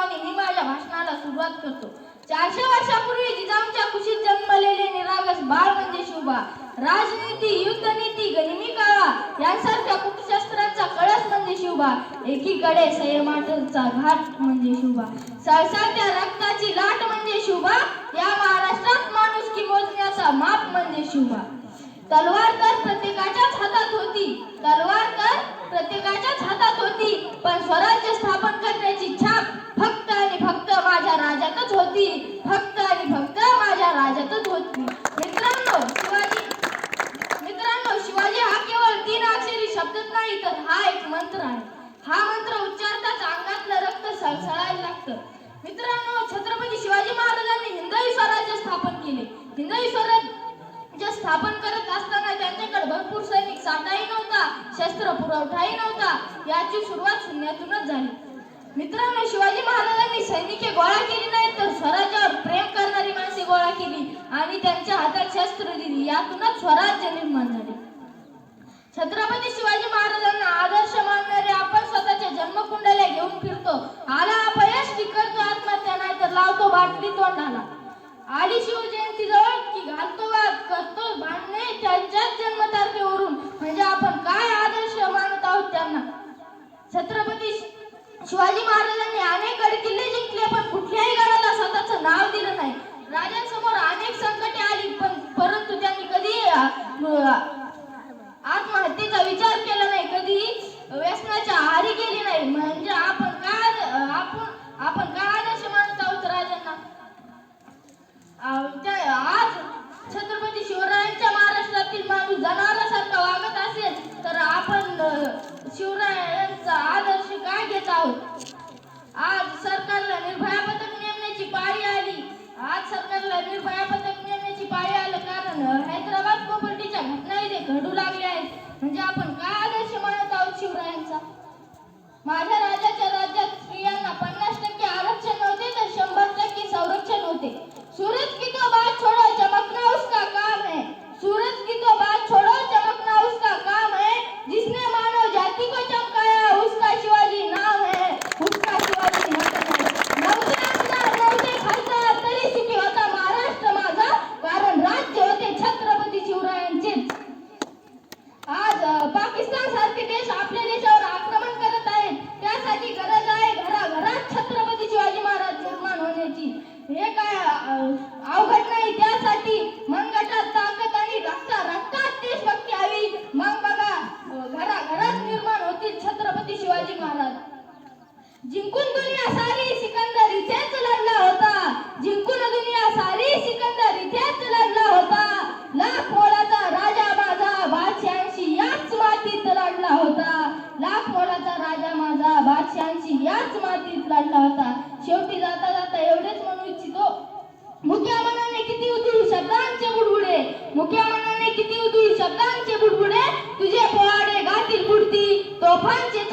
आणि मी माझ्या भाषणाला सुरुवात करतो. चारशे वर्षापूर्वी जिजाऊच्या कुशीत जन्मलेले निरागस बाळ म्हणजे शिवबा राजनीती युद्धनीती गनिमी काळा यांसारख्या कुटशास्त्रांचा कळस म्हणजे शिवबा एकीकडे संयमाचा घाट म्हणजे शिवबा सळसळत्या रक्ताची लाट म्हणजे शिवबा या महाराष्ट्रात माणूस की मोजण्याचा माप म्हणजे शिवबा तलवार तर प्रत्येकाच्याच हातात होती. तलवार तर प्रत्येकाच्याच हातात होती. पण स्वराज्य स्थापन सळसळायला मित्रांनो छत्रपती शिवाजी महाराजांनी हिंदवी स्वराज्य स्थापन केले. हिंदवी स्वराज्य स्थापन करत असताना त्यांच्याकडे भरपूर सैनिक साठाही नव्हता शस्त्र पुरवठाही नव्हता. याची सुरुवात शून्यातूनच झाली. मित्रांनो शिवाजी महाराजांनी सैनिके गोळा केली नाही तर स्वराज्यावर प्रेम करणारी माणसे गोळा केली आणि त्यांच्या हातात शस्त्र दिली. यातूनच स्वराज्य निर्माण झाले. छत्रपती शिवाजी महाराज आदर्श मानणारे आपण स्वतःच्या जन्मकुंडल्या घेऊन फिरतो आला अपयश की करतो आत्महत्या नाही तर लावतो बाटली तोंडाला आली जवळ की घालतो वाद करतो भांडणे त्यांच्याच जन्मतारखेवरून. म्हणजे आपण काय आदर्श मानत आहोत त्यांना? छत्रपती शिवाजी महाराजांनी अनेक गड किल्ले जिंकले पण आज छत्रपती शिवरायांच्या महाराष्ट्रातील माणूस जनावरासारखा वागत असेल तर आपण शिवरायांचा आदर्श काय घेत आहोत? आज सरकारला निर्भया पथक नेमण्याची पाळी आली. आज सरकारला निर्भया पथक नेमण्याची पाळी आलं कारण हैदराबाद प्रॉपर्टीच्या घटना इथे घडू लागल्या आहेत. म्हणजे आपण काय आदर्श मानत आहोत शिवरायांचा? माझ्या मुख्या मनाने किती उतुळी शब्दांचे बुडबुडे? मुख्या मनाने किती उतुळी शब्दांचे बुडबुडे? तुझे पोवाडे गातील बुडती तोफांचे